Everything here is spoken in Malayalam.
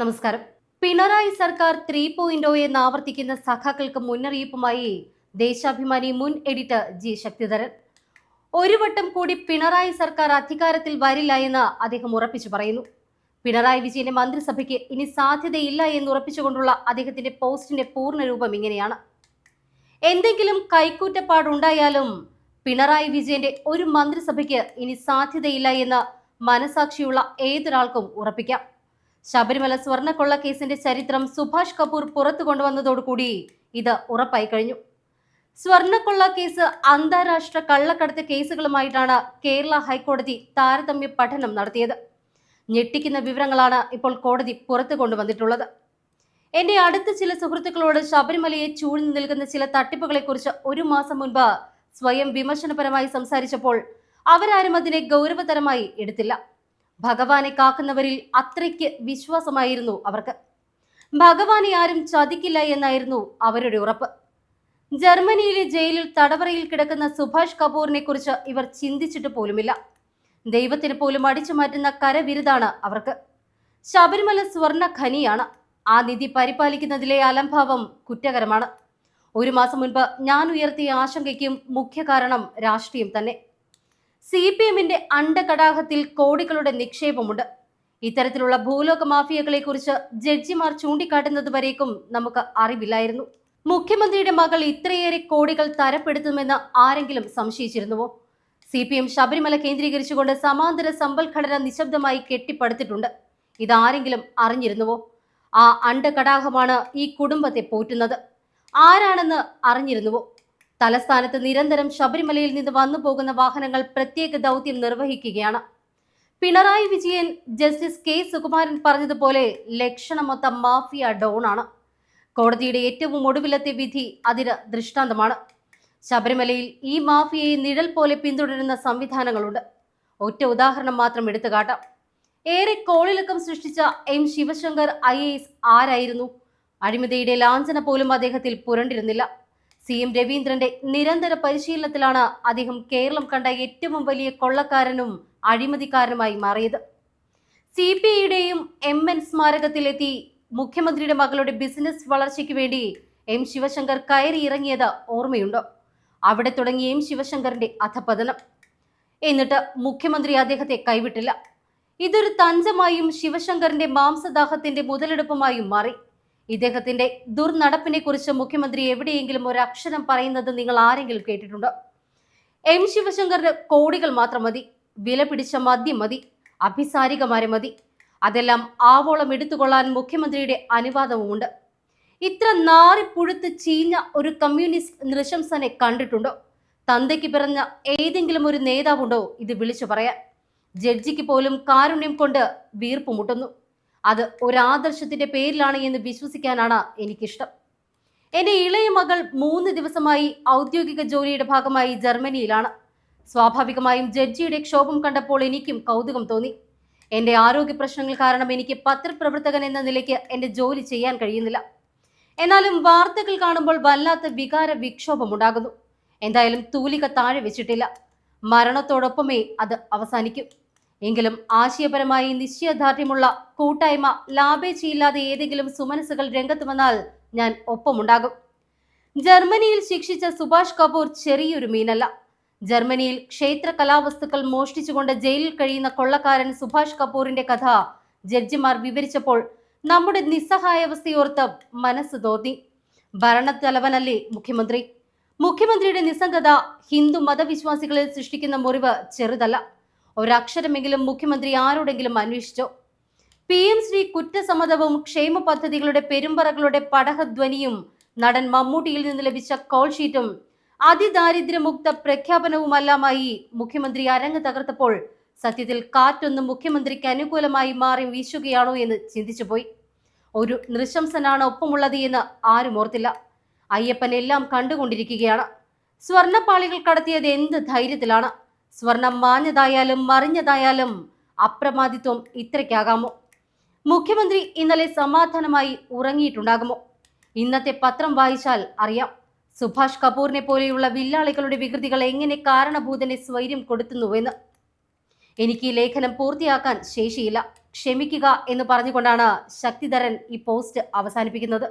നമസ്കാരം. പിണറായി സർക്കാർ ത്രീ പോയിന്റ് എന്ന് ആവർത്തിക്കുന്ന സഖാക്കൾക്ക് മുന്നറിയിപ്പുമായി ദേശാഭിമാനി മുൻ എഡിറ്റർ ജി ശക്തിധരൻ. ഒരു വട്ടം കൂടി പിണറായി സർക്കാർ അധികാരത്തിൽ വരില്ല എന്ന് അദ്ദേഹം ഉറപ്പിച്ചു പറയുന്നു. പിണറായി വിജയന്റെ മന്ത്രിസഭയ്ക്ക് ഇനി സാധ്യതയില്ല എന്ന് ഉറപ്പിച്ചുകൊണ്ടുള്ള അദ്ദേഹത്തിന്റെ പോസ്റ്റിന്റെ പൂർണ രൂപം ഇങ്ങനെയാണ്. എന്തെങ്കിലും കൈക്കൂറ്റപ്പാടുണ്ടായാലും പിണറായി വിജയന്റെ ഒരു മന്ത്രിസഭയ്ക്ക് ഇനി സാധ്യതയില്ല എന്ന് മനസാക്ഷിയുള്ള ഏതൊരാൾക്കും ഉറപ്പിക്കാം. ശബരിമല സ്വർണക്കൊള്ള കേസിന്റെ ചരിത്രം സുഭാഷ് കപൂർ പുറത്തു കൊണ്ടുവന്നതോടുകൂടി ഇത് ഉറപ്പായി കഴിഞ്ഞു. സ്വർണക്കൊള്ള കേസ് അന്താരാഷ്ട്ര കള്ളക്കടത്ത് കേസുകളുമായിട്ടാണ് കേരള ഹൈക്കോടതി താരതമ്യ പഠനം നടത്തിയത്. ഞെട്ടിക്കുന്ന വിവരങ്ങളാണ് ഇപ്പോൾ കോടതി പുറത്തു കൊണ്ടുവന്നിട്ടുള്ളത്. എന്റെ അടുത്ത ചില സുഹൃത്തുക്കളോട് ശബരിമലയെ ചൂഴ്ന്നു നിൽക്കുന്ന ചില തട്ടിപ്പുകളെക്കുറിച്ച് ഒരു മാസം മുൻപ് സ്വയം വിമർശനപരമായി സംസാരിച്ചപ്പോൾ അവരാരും അതിനെ ഗൗരവതരമായി എടുത്തില്ല. ഭഗവാനെ കാക്കുന്നവരിൽ അത്രയ്ക്ക് വിശ്വാസമായിരുന്നു അവർക്ക്. ഭഗവാനെ ആരും ചതിക്കില്ല എന്നായിരുന്നു അവരുടെ ഉറപ്പ്. ജർമ്മനിയിലെ ജയിലിൽ തടവറയിൽ കിടക്കുന്ന സുഭാഷ് കപൂറിനെ കുറിച്ച് ഇവർ ചിന്തിച്ചിട്ട് പോലുമില്ല. ദൈവത്തിന് പോലും അടിച്ചു മാറ്റുന്ന കരവിരുതാണ് അവർക്ക്. ശബരിമല സ്വർണ ഖനിയാണ്. ആ നിധി പരിപാലിക്കുന്നതിലെ അലംഭാവം കുറ്റകരമാണ്. ഒരു മാസം മുൻപ് ഞാൻ ഉയർത്തിയ ആശങ്കയ്ക്കും മുഖ്യ കാരണം രാഷ്ട്രീയം തന്നെ. സി പി എമ്മിന്റെ അണ്ടകടാഹത്തിൽ കോടികളുടെ നിക്ഷേപമുണ്ട്. ഇത്തരത്തിലുള്ള ഭൂലോക മാഫിയകളെ കുറിച്ച് ജഡ്ജിമാർ ചൂണ്ടിക്കാട്ടുന്നത് വരേക്കും നമുക്ക് അറിവില്ലായിരുന്നു. മുഖ്യമന്ത്രിയുടെ മകൾ ഇത്രയേറെ കോടികൾ തരപ്പെടുത്തുമെന്ന് ആരെങ്കിലും സംശയിച്ചിരുന്നുവോ? സി പി എം ശബരിമല കേന്ദ്രീകരിച്ചുകൊണ്ട് സമാന്തര സമ്പൽഘടന നിശബ്ദമായി കെട്ടിപ്പടുത്തിട്ടുണ്ട്. ഇതാരെങ്കിലും അറിഞ്ഞിരുന്നുവോ? ആ അണ്ടകടാഹമാണ് ഈ കുടുംബത്തെ പോറ്റുന്നത്. ആരാണെന്ന് അറിഞ്ഞിരുന്നുവോ? തലസ്ഥാനത്ത് നിരന്തരം ശബരിമലയിൽ നിന്ന് വന്നു പോകുന്ന വാഹനങ്ങൾ പ്രത്യേക ദൗത്യം നിർവഹിക്കുകയാണ്. പിണറായി വിജയൻ ജസ്റ്റിസ് കെ സുകുമാരൻ പറഞ്ഞതുപോലെ ലക്ഷണമൊത്ത മാഫിയ ഡോണാണ്. കോടതിയുടെ ഏറ്റവും ഒടുവിലത്തെ വിധി അതിന് ദൃഷ്ടാന്തമാണ്. ശബരിമലയിൽ ഈ മാഫിയയെ നിഴൽ പോലെ പിന്തുടരുന്ന സംവിധാനങ്ങളുണ്ട്. ഒറ്റ ഉദാഹരണം മാത്രം എടുത്തു കാട്ടാം ഏറെ കോളിളക്കം സൃഷ്ടിച്ച എം ശിവശങ്കർ ഐ ആരായിരുന്നു? അഴിമതിയുടെ ലാഞ്ചന പോലും അദ്ദേഹത്തിൽ പുരണ്ടിരുന്നില്ല. സി എം രവീന്ദ്രന്റെ നിരന്തര പരിശീലനത്തിലാണ് അദ്ദേഹം കേരളം കണ്ട ഏറ്റവും വലിയ കൊള്ളക്കാരനും അഴിമതിക്കാരനുമായി മാറിയത്. സി പി ഐയുടെയും എം എൻ സ്മാരകത്തിലെത്തി മുഖ്യമന്ത്രിയുടെ മകളുടെ ബിസിനസ് വളർച്ചയ്ക്ക് വേണ്ടി എം ശിവശങ്കർ കയറി ഇറങ്ങിയത് ഓർമ്മയുണ്ടോ. അവിടെ തുടങ്ങി എം ശിവശങ്കറിന്റെ അധപതനം. എന്നിട്ട് മുഖ്യമന്ത്രി അദ്ദേഹത്തെ കൈവിട്ടില്ല. ഇതൊരു തഞ്ചമായും ശിവശങ്കറിന്റെ മാംസദാഹത്തിന്റെ മുതലെടുപ്പുമായും മാറി. ഇദ്ദേഹത്തിന്റെ ദുർനടപ്പിനെ കുറിച്ച് മുഖ്യമന്ത്രി എവിടെയെങ്കിലും ഒരു അക്ഷരം പറയുന്നത് നിങ്ങൾ ആരെങ്കിലും കേട്ടിട്ടുണ്ടോ? എം ശിവശങ്കറിന് കോടികൾ മാത്രം മതി വില പിടിച്ച മദ്യം മതി അഭിസാരികമാരെ മതി. അതെല്ലാം ആവോളം എടുത്തുകൊള്ളാൻ മുഖ്യമന്ത്രിയുടെ അനുവാദവുമുണ്ട്. ഇത്ര നാറിപ്പുഴുത്ത് ചീഞ്ഞ ഒരു കമ്മ്യൂണിസ്റ്റ് നൃശംസനെ കണ്ടിട്ടുണ്ടോ? തന്തയ്ക്ക് പിറന്ന ഏതെങ്കിലും ഒരു നേതാവുണ്ടോ? ഇത് വിളിച്ചു പറയാൻ. ജഡ്ജിക്ക് പോലും കാരുണ്യം കൊണ്ട് വീർപ്പ് മുട്ടുന്നു. അത് ഒരാദർശത്തിന്റെ പേരിലാണ് എന്ന് വിശ്വസിക്കാനാണ് എനിക്കിഷ്ടം. എന്റെ ഇളയ മകൾ മൂന്ന് ദിവസമായി ഔദ്യോഗിക ജോലിയുടെ ഭാഗമായി ജർമ്മനിയിലാണ്. സ്വാഭാവികമായും ജഡ്ജിയുടെ ക്ഷോഭം കണ്ടപ്പോൾ എനിക്കും കൗതുകം തോന്നി. എന്റെ ആരോഗ്യ പ്രശ്നങ്ങൾ കാരണം എനിക്ക് പത്രപ്രവർത്തകൻ എന്ന നിലയ്ക്ക് എന്റെ ജോലി ചെയ്യാൻ കഴിയുന്നില്ല. എന്നാലും വാർത്തകൾ കാണുമ്പോൾ വല്ലാത്ത വികാര വിക്ഷോഭമുണ്ടാകുന്നു എന്തായാലും തൂലിക താഴെ വെച്ചിട്ടില്ല. മരണത്തോടൊപ്പമേ അത് അവസാനിക്കും. എങ്കിലും ആശയപരമായി നിശ്ചയദാർഢ്യമുള്ള കൂട്ടായ്മ ലാഭേച്ഛയില്ലാതെ ഏതെങ്കിലും സുമനസുകൾ രംഗത്ത് വന്നാൽ ഞാൻ ഒപ്പമുണ്ടാകും. ജർമ്മനിയിൽ ശിക്ഷിച്ച സുഭാഷ് കപൂർ ചെറിയൊരു മീനല്ല. ജർമ്മനിയിൽ ക്ഷേത്ര കലാവസ്തുക്കൾ മോഷ്ടിച്ചുകൊണ്ട് ജയിലിൽ കഴിയുന്ന കൊള്ളക്കാരൻ സുഭാഷ് കപൂറിന്റെ കഥ ജഡ്ജിമാർ വിവരിച്ചപ്പോൾ നമ്മുടെ നിസ്സഹായാവസ്ഥയോർത്ത് മനസ്സ് തോന്നി. ഭരണത്തലവനല്ലേ മുഖ്യമന്ത്രി? മുഖ്യമന്ത്രിയുടെ നിസ്സംഗത ഹിന്ദു മതവിശ്വാസികളിൽ സൃഷ്ടിക്കുന്ന മുറിവ് ചെറുതല്ല. ഒരക്ഷരമെങ്കിലും മുഖ്യമന്ത്രി ആരോടെങ്കിലും അന്വേഷിച്ചോ? പി എം ശ്രീ കുറ്റസമ്മതവും ക്ഷേമ പദ്ധതികളുടെ പെരുമ്പറകളുടെ പടഹധ്വനിയും നടൻ മമ്മൂട്ടിയിൽ നിന്ന് ലഭിച്ച കോൾ ഷീറ്റും അതിദാരിദ്ര്യമുക്ത പ്രഖ്യാപനവുമെല്ലാമായി മുഖ്യമന്ത്രി അരങ്ങ് തകർത്തപ്പോൾ സത്യത്തിൽ കാറ്റൊന്നും മുഖ്യമന്ത്രിക്ക് അനുകൂലമായി മാറി വീശുകയാണോ എന്ന് ചിന്തിച്ചുപോയി ഒരു നൃശംസനാണ് ഒപ്പമുള്ളത് എന്ന് ആരും ഓർത്തില്ല. അയ്യപ്പൻ എല്ലാം കണ്ടുകൊണ്ടിരിക്കുകയാണ്. സ്വർണപ്പാളികൾ കടത്തിയത് എന്ത് ധൈര്യത്തിലാണ്? സ്വർണം മാഞ്ഞതായാലും മറിഞ്ഞതായാലും അപ്രമാദിത്വം ഇത്രയ്ക്കാകാമോ? മുഖ്യമന്ത്രി ഇന്നലെ സമാധാനമായി ഉറങ്ങിയിട്ടുണ്ടാകുമോ? ഇന്നത്തെ പത്രം വായിച്ചാൽ അറിയാം. സുഭാഷ് കപൂറിനെ പോലെയുള്ള വില്ലാളികളുടെ വികൃതികൾ എങ്ങനെ കാരണഭൂതനെ സ്വൈര്യം കൊടുത്തുന്നുവെന്ന് എനിക്ക് ഈ ലേഖനം പൂർത്തിയാക്കാൻ ശേഷിയില്ല. ക്ഷമിക്കുക എന്ന് പറഞ്ഞുകൊണ്ടാണ് ശക്തിധരൻ ഈ പോസ്റ്റ് അവസാനിപ്പിക്കുന്നത്.